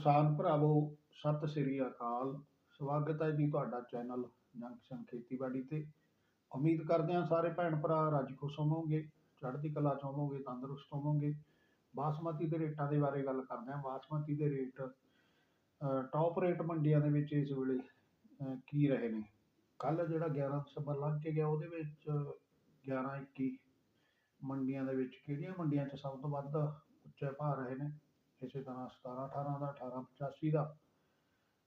ਕਿਸਾਨ ਭਰਾਵੋ, ਸਤਿ ਸ੍ਰੀ ਅਕਾਲ। ਸਵਾਗਤ ਹੈ ਜੀ ਤੁਹਾਡਾ ਚੈਨਲ ਜੰਕਸ਼ਨ ਖੇਤੀਬਾੜੀ ਤੇ। ਉਮੀਦ ਕਰਦੇ ਹਾਂ ਸਾਰੇ ਭੈਣ ਭਰਾ ਰਾਜੀ ਖੁਸ਼ ਹੋਵੋਗੇ, ਚੜ੍ਹਦੀ ਕਲਾ ਚ ਹੋਵੋਗੇ, ਤੰਦਰੁਸਤ ਹੋਵੋਗੇ। ਬਾਸਮਤੀ ਦੇ ਰੇਟਾਂ ਦੇ ਬਾਰੇ ਗੱਲ ਕਰਦੇ ਹਾਂ। ਬਾਸਮਤੀ ਦੇ ਰੇਟ ਟੌਪ ਰੇਟ ਮੰਡੀਆਂ ਦੇ ਵਿੱਚ ਇਸ ਵੇਲੇ ਕੀ ਰਹੇ ਨੇ? ਕੱਲ ਜਿਹੜਾ 11 ਦਸੰਬਰ ਲੰਘ ਕੇ ਗਿਆ, ਉਹਦੇ ਵਿੱਚ 11 21 ਮੰਡੀਆਂ ਦੇ ਵਿੱਚ ਕਿਹੜੀਆਂ ਮੰਡੀਆਂ 'ਚ ਸਭ ਤੋਂ ਵੱਧ ਉੱਚੇ ਭਾਅ ਰਹੇ ਨੇ? ਇਸੇ ਤਰ੍ਹਾਂ 17 18 ਦਾ 18 85 ਦਾ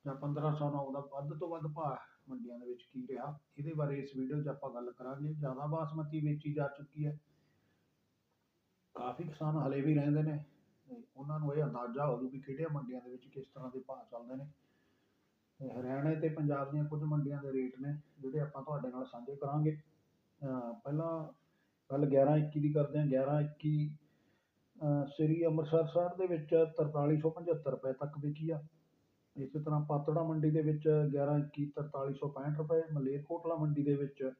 ਜਾਂ 1509 ਦਾ ਵੱਧ ਤੋਂ ਵੱਧ ਭਾਅ ਮੰਡੀਆਂ ਦੇ ਵਿੱਚ ਕੀ ਰਿਹਾ, ਇਹਦੇ ਬਾਰੇ ਇਸ ਵੀਡੀਓ 'ਚ ਆਪਾਂ ਗੱਲ ਕਰਾਂਗੇ। ਜ਼ਿਆਦਾ ਬਾਸਮਤੀ ਵੇਚੀ ਜਾ ਚੁੱਕੀ ਹੈ। ਕਾਫੀ ਕਿਸਾਨ ਹਲੇ ਵੀ ਰਹਿੰਦੇ ਨੇ ਉਹਨਾਂ ਨੂੰ ਇਹ ਅੰਦਾਜ਼ਾ ਹੋ ਜੂ ਵੀ ਕਿਹੜੀਆਂ ਮੰਡੀਆਂ ਦੇ ਵਿੱਚ ਕਿਸ ਤਰ੍ਹਾਂ ਦੇ ਭਾਅ ਚੱਲਦੇ ਨੇ। ਤੇ ਹਰਿਆਣਾ ਤੇ ਪੰਜਾਬ ਦੀਆਂ ਕੁਝ ਮੰਡੀਆਂ ਦੇ ਰੇਟ ਨੇ, ਜਿਹੜੇ ਆਪਾਂ ਤੁਹਾਡੇ ਨਾਲ ਸਾਂਝੇ ਕਰਾਂਗੇ। ਪਹਿਲਾਂ ਗੱਲ 11 21 ਦੀ ਕਰਦੇ ਹਾਂ। 11 21 ਸ੍ਰੀ ਅੰਮ੍ਰਿਤਸਰ ਸਾਹਿਬ ਦੇ ਵਿੱਚ 4375 ਰੁਪਏ ਤੱਕ ਵਿਕੀ ਆ। ਇਸੇ ਤਰ੍ਹਾਂ ਪਾਤੜਾ ਮੰਡੀ ਦੇ ਵਿੱਚ 11 21 4365 ਰੁਪਏ ਮਲੇਰਕੋਟਲਾ ਮੰਡੀ ਦੇ ਵਿੱਚ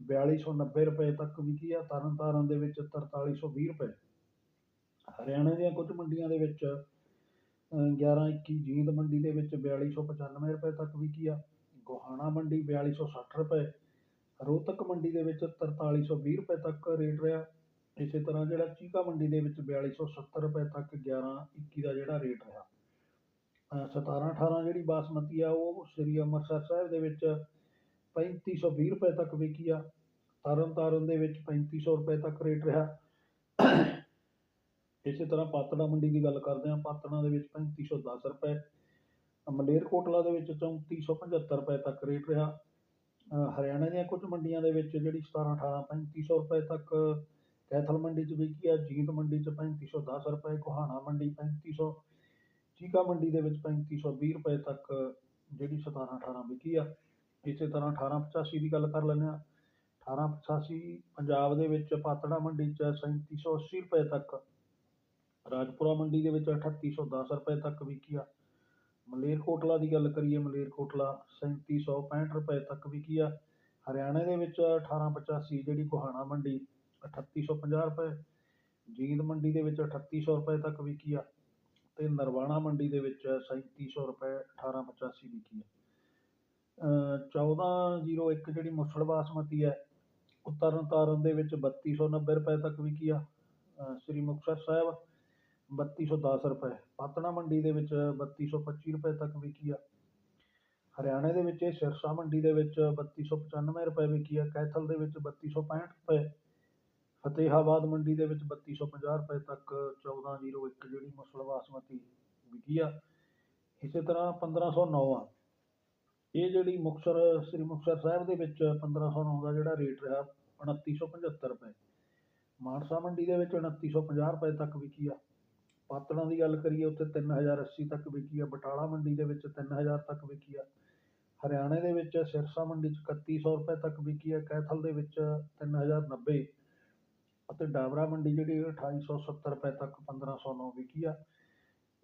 4290 ਰੁਪਏ ਤੱਕ ਵਿਕੀ ਆ, ਤਰਨਤਾਰਨ ਦੇ ਵਿੱਚ 4320 ਰੁਪਏ। ਹਰਿਆਣਾ ਦੀਆਂ ਕੁਝ ਮੰਡੀਆਂ ਦੇ ਵਿੱਚ, ਅਹ 11 21 ਜੀਂਦ ਮੰਡੀ ਦੇ ਵਿੱਚ 4295 ਰੁਪਏ ਤੱਕ ਵਿਕੀ ਆ। ਗੋਹਾਣਾ ਮੰਡੀ 4260 ਰੁਪਏ। ਰੋਹਤਕ ਮੰਡੀ ਦੇ ਵਿੱਚ 4320 ਰੁਪਏ ਤੱਕ ਰੇਟ ਰਿਹਾ। ਇਸੇ ਤਰ੍ਹਾਂ ਜਿਹੜਾ ਚੀਕਾ ਮੰਡੀ ਦੇ ਵਿੱਚ 4270 ਰੁਪਏ ਤੱਕ 11 21 ਦਾ ਜਿਹੜਾ ਰੇਟ ਰਿਹਾ। ਅਹ 17 18 ਜਿਹੜੀ ਬਾਸਮਤੀ ਆ, ਉਹ ਸ੍ਰੀ ਅੰਮ੍ਰਿਤਸਰ ਸਾਹਿਬ ਦੇ ਵਿੱਚ 3520 ਰੁਪਏ ਤੱਕ ਵਿਕੀ ਆ। ਤਰਨ ਤਾਰਨ ਦੇ ਵਿੱਚ 3500 ਰੁਪਏ ਤੱਕ ਰੇਟ ਰਿਹਾ। ਇਸੇ ਤਰ੍ਹਾਂ ਪਾਤੜਾ ਮੰਡੀ ਦੀ ਗੱਲ ਕਰਦੇ ਹਾਂ। ਪਾਤੜਾਂ ਦੇ ਵਿੱਚ 3510 ਰੁਪਏ ਮਲੇਰਕੋਟਲਾ ਦੇ ਵਿੱਚ 3475 ਰੁਪਏ ਤੱਕ ਰੇਟ ਰਿਹਾ। ਅਹ ਹਰਿਆਣਾ ਦੀਆਂ ਕੁਝ ਮੰਡੀਆਂ ਦੇ ਵਿੱਚ ਜਿਹੜੀ 17 18 3500 ਰੁਪਏ ਤੱਕ ਕੈਥਲ ਮੰਡੀ 'ਚ ਵਿਕੀ ਆ, ਜੀਂਦ ਮੰਡੀ 'ਚ 3510 ਰੁਪਏ, ਕੋਹਾਣਾ ਮੰਡੀ 3500 ਚੀਕਾ ਮੰਡੀ ਦੇ ਵਿੱਚ 3520 ਰੁਪਏ ਤੱਕ ਜਿਹੜੀ 17 18 ਵਿਕੀ ਆ। ਇਸੇ ਤਰ੍ਹਾਂ 1885 ਦੀ ਗੱਲ ਕਰ ਲੈਂਦੇ ਹਾਂ। 1885 ਪੰਜਾਬ ਦੇ ਵਿੱਚ ਪਾਤੜਾ ਮੰਡੀ 'ਚ 3780 ਰੁਪਏ ਤੱਕ, ਰਾਜਪੁਰਾ ਮੰਡੀ ਦੇ ਵਿੱਚ 3810 ਰੁਪਏ ਤੱਕ ਵਿਕੀ ਆ। ਮਲੇਰਕੋਟਲਾ ਦੀ ਗੱਲ ਕਰੀਏ, ਮਲੇਰਕੋਟਲਾ 3765 ਰੁਪਏ ਤੱਕ ਵਿਕੀ ਆ। ਹਰਿਆਣਾ ਦੇ ਵਿੱਚ 1885 ਜਿਹੜੀ ਕੋਹਾਣਾ ਮੰਡੀ 3850 ਰੁਪਏ, ਜੀਂਦ ਮੰਡੀ ਦੇ ਵਿੱਚ ਅਠੱਤੀ ਸੌ ਰੁਪਏ ਤੱਕ ਵਿਕੀ ਆ ਅਤੇ ਨਰਵਾਣਾ ਮੰਡੀ ਦੇ ਵਿੱਚ ਸੈਂਤੀ ਸੌ ਰੁਪਏ 1885 ਵਿਕੀ ਆ। ਚੌਦਾਂ ਜ਼ੀਰੋ ਇੱਕ ਜਿਹੜੀ ਮੁਸਲ ਬਾਸਮਤੀ ਹੈ, ਉਹ ਤਰਨ ਤਾਰਨ ਦੇ ਵਿੱਚ 3290 ਰੁਪਏ ਤੱਕ ਵਿਕੀ ਆ ਸ੍ਰੀ ਮੁਕਤਸਰ ਸਾਹਿਬ 3210 ਰੁਪਏ। ਪਾਤਣਾ ਮੰਡੀ ਦੇ ਵਿੱਚ 3225 ਰੁਪਏ ਤੱਕ ਵਿਕੀ ਆ। ਹਰਿਆਣੇ ਦੇ ਵਿੱਚ ਇਹ ਸਿਰਸਾ ਮੰਡੀ ਦੇ ਵਿੱਚ 3295 ਰੁਪਏ ਵਿਕੀ ਆ। ਕੈਥਲ ਦੇ ਵਿੱਚ 3265 ਰੁਪਏ। ਫਤਿਹਾਬਾਦ ਮੰਡੀ ਦੇ ਵਿੱਚ 3250 ਰੁਪਏ ਤੱਕ 1401 ਜਿਹੜੀ ਮੁਸਲ ਬਾਸਮਤੀ ਵਿਕੀ ਆ। ਇਸੇ ਤਰ੍ਹਾਂ 1509 ਆ। ਇਹ ਜਿਹੜੀ ਮੁਕਤਸਰ, ਸ੍ਰੀ ਮੁਕਤਸਰ ਸਾਹਿਬ ਦੇ ਵਿੱਚ 1509 ਦਾ ਜਿਹੜਾ ਰੇਟ ਰਿਹਾ 2975 ਰੁਪਏ। ਮਾਨਸਾ ਮੰਡੀ ਦੇ ਵਿੱਚ 2950 ਰੁਪਏ ਤੱਕ ਵਿਕੀ ਆ। ਪਾਤੜਾਂ ਦੀ ਗੱਲ ਕਰੀਏ, ਉੱਥੇ 3080 ਤੱਕ ਵਿਕੀ ਆ। ਬਟਾਲਾ ਮੰਡੀ ਦੇ ਵਿੱਚ 3000 ਤੱਕ ਵਿਕੀ ਆ। ਹਰਿਆਣੇ ਦੇ ਵਿੱਚ ਸਿਰਸਾ ਮੰਡੀ 'ਚ 3100 ਰੁਪਏ ਤੱਕ ਵਿਕੀ ਆ। ਕੈਥਲ ਦੇ ਵਿੱਚ 3090 ਅਤੇ ਡਾਬਰਾ ਮੰਡੀ ਜਿਹੜੀ 2870 ਰੁਪਏ ਤੱਕ 1509 ਵਿਕੀ ਆ।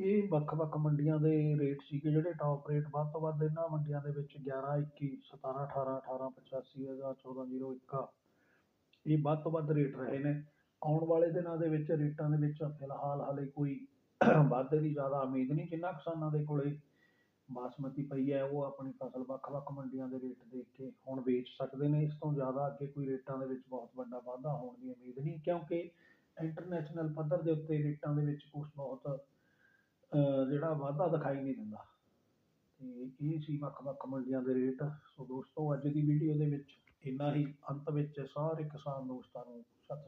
ਇਹ ਵੱਖ-ਵੱਖ ਮੰਡੀਆਂ ਦੇ ਰੇਟ ਸੀਗੇ ਜਿਹੜੇ ਟੋਪ ਰੇਟ ਵੱਧ ਤੋਂ ਵੱਧ ਇਹਨਾਂ ਮੰਡੀਆਂ ਦੇ ਵਿੱਚ 11 21 17 18 18 85 ਜ਼ੀਰੋ 1401 ਇਹ ਵੱਧ ਤੋਂ ਵੱਧ ਰੇਟ ਰਹੇ ਨੇ। ਆਉਣ ਵਾਲੇ ਦਿਨਾਂ ਦੇ ਵਿੱਚ ਰੇਟਾਂ ਦੇ ਵਿੱਚ ਫਿਲਹਾਲ ਹਾਲੇ ਕੋਈ ਵਾਧੇ ਦੀ ਜ਼ਿਆਦਾ ਉਮੀਦ ਨਹੀਂ। ਜਿਨ੍ਹਾਂ ਕਿਸਾਨਾਂ ਦੇ ਕੋਲੇ ਬਾਸਮਤੀ ਪਈ ਹੈ, ਉਹ ਆਪਣੀ ਫਸਲ ਵੱਖ-ਵੱਖ ਮੰਡੀਆਂ ਦੇ ਰੇਟ ਦੇਖ ਕੇ ਹੁਣ ਵੇਚ ਸਕਦੇ ਨੇ। ਇਸ ਤੋਂ ਜ਼ਿਆਦਾ ਅੱਗੇ ਕੋਈ ਰੇਟਾਂ ਦੇ ਵਿੱਚ ਬਹੁਤ ਵੱਡਾ ਵਾਧਾ ਹੋਣ ਦੀ ਉਮੀਦ ਨਹੀਂ ਕਿਉਂਕਿ ਇੰਟਰਨੈਸ਼ਨਲ ਪੱਧਰ ਦੇ ਉੱਤੇ ਰੇਟਾਂ ਦੇ ਵਿੱਚ ਕੁਛ ਬਹੁਤ ਜਿਹੜਾ ਵਾਧਾ ਦਿਖਾਈ ਨਹੀਂ ਦਿੰਦਾ। ਤੇ ਇਹ ਸੀ ਵੱਖ-ਵੱਖ ਮੰਡੀਆਂ ਦੇ ਰੇਟ। ਸੋ ਦੋਸਤੋ, ਅੱਜ ਦੀ ਵੀਡੀਓ ਦੇ ਵਿੱਚ ਇੰਨਾ ਹੀ। ਅੰਤ ਵਿੱਚ ਸਾਰੇ ਕਿਸਾਨ ਦੋਸਤਾਂ ਨੂੰ ਸਤਿ